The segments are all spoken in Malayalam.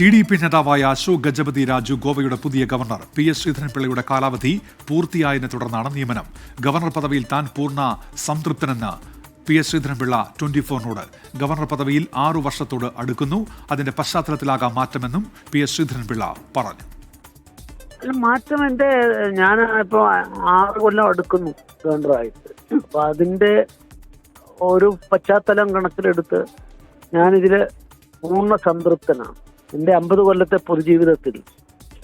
ടി ഡി പി നേതാവായ അശോക് ഗജപതി രാജു ഗോവയുടെ പുതിയ ഗവർണർ പി എസ് ശ്രീധരൻപിള്ളയുടെ കാലാവധി പൂർത്തിയായതിനെ തുടർന്നാണ് നിയമനം. ഗവർണർ പദവിയിൽ താൻ പൂർണ സംതൃപ്തനെന്ന് പി എസ് ശ്രീധരൻപിള്ള ട്വന്റി ഫോറിനോട് ഗവർണർ പദവിയിൽ ആറു വർഷത്തോട് അടുക്കുന്നു. അതിന്റെ പശ്ചാത്തലത്തിലാകാം മാറ്റമെന്നും പി എസ് ശ്രീധരൻപിള്ള പറഞ്ഞു. മാറ്റം എന്റെ ഞാൻ ഇപ്പൊ ആറ് കൊല്ലം അടുക്കുന്നു ഗവർണറായിട്ട്. അപ്പൊ അതിന്റെ ഒരു പശ്ചാത്തലം കണക്കിലെടുത്ത് ഞാനിതിൽ പൂർണ സംതൃപ്തനാണ്. എന്റെ അമ്പത് കൊല്ലത്തെ പൊതുജീവിതത്തിൽ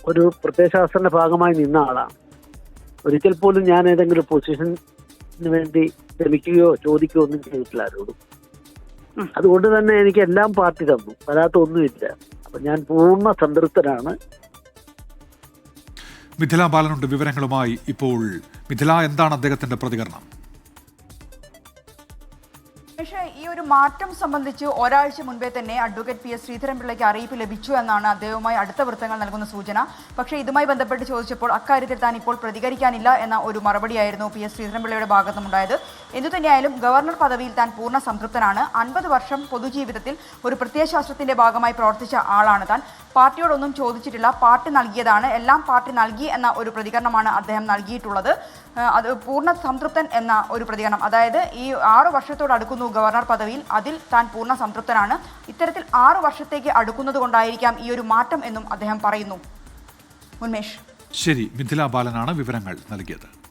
ഒരു പ്രത്യയശാസ്ത്രന്റെ ഭാഗമായി നിന്ന ആളാണ് ഒരിക്കൽ പോലും ഞാൻ ഏതെങ്കിലും പൊസിഷന് വേണ്ടി ശ്രമിക്കുകയോ ചോദിക്കുകയോ ഒന്നും ചെയ്തിട്ടില്ല ആരോടും. അതുകൊണ്ട് തന്നെ എനിക്ക് എല്ലാം പാർട്ടി തന്നു. വരാത്ത ഒന്നുമില്ല. അപ്പൊ ഞാൻ പൂർണ സംതൃപ്തനാണ്. മിഥില ബാലനുണ്ട് വിവരങ്ങളുമായി ഇപ്പോൾ. മിഥില എന്താണ് അദ്ദേഹത്തിന്റെ പ്രതികരണം? പക്ഷേ ഈ ഒരു മാറ്റം സംബന്ധിച്ച് ഒരാഴ്ച മുൻപേ തന്നെ അഡ്വക്കേറ്റ് പി എസ് ശ്രീധരൻപിള്ളയ്ക്ക് അറിയിപ്പ് ലഭിച്ചു എന്നാണ് അദ്ദേഹവുമായി അടുത്ത വൃത്തങ്ങൾ നൽകുന്ന സൂചന. പക്ഷേ ഇതുമായി ബന്ധപ്പെട്ട് ചോദിച്ചപ്പോൾ അക്കാര്യത്തിൽ താൻ ഇപ്പോൾ പ്രതികരിക്കാനില്ല എന്ന ഒരു മറുപടിയായിരുന്നു പി എസ് ശ്രീധരൻപിള്ളയുടെ ഭാഗത്തുനിന്നുണ്ടായത്. എന്തുതന്നെയായാലും ഗവർണർ പദവിയിൽ താൻ പൂർണ സംതൃപ്തനാണ്. അൻപത് വർഷം പൊതുജീവിതത്തിൽ ഒരു പ്രത്യയശാസ്ത്രത്തിന്റെ ഭാഗമായി പ്രവർത്തിച്ച ആളാണ് താൻ. പാർട്ടിയോടൊന്നും ചോദിച്ചിട്ടില്ല. പാർട്ടി നൽകിയതാണ്. എല്ലാം പാർട്ടി നൽകി എന്ന ഒരു പ്രതികരണമാണ് അദ്ദേഹം നൽകിയിട്ടുള്ളത്. അത് പൂർണ സംതൃപ്തൻ എന്ന ഒരു പ്രതികരണം. അതായത് ഈ ആറു വർഷത്തോട് അടുക്കുന്നു ഗവർണർ പദവിയിൽ. അതിൽ താൻ പൂർണ സംതൃപ്തനാണ്. ഇത്തരത്തിൽ ആറു വർഷത്തേക്ക് അടുക്കുന്നത് കൊണ്ടായിരിക്കാം ഈ ഒരു മാറ്റം എന്നും അദ്ദേഹം പറയുന്നു. ഉന്മേഷ്. ശരി മിഥില ബാലനാണ് വിവരങ്ങൾ നൽകിയത്.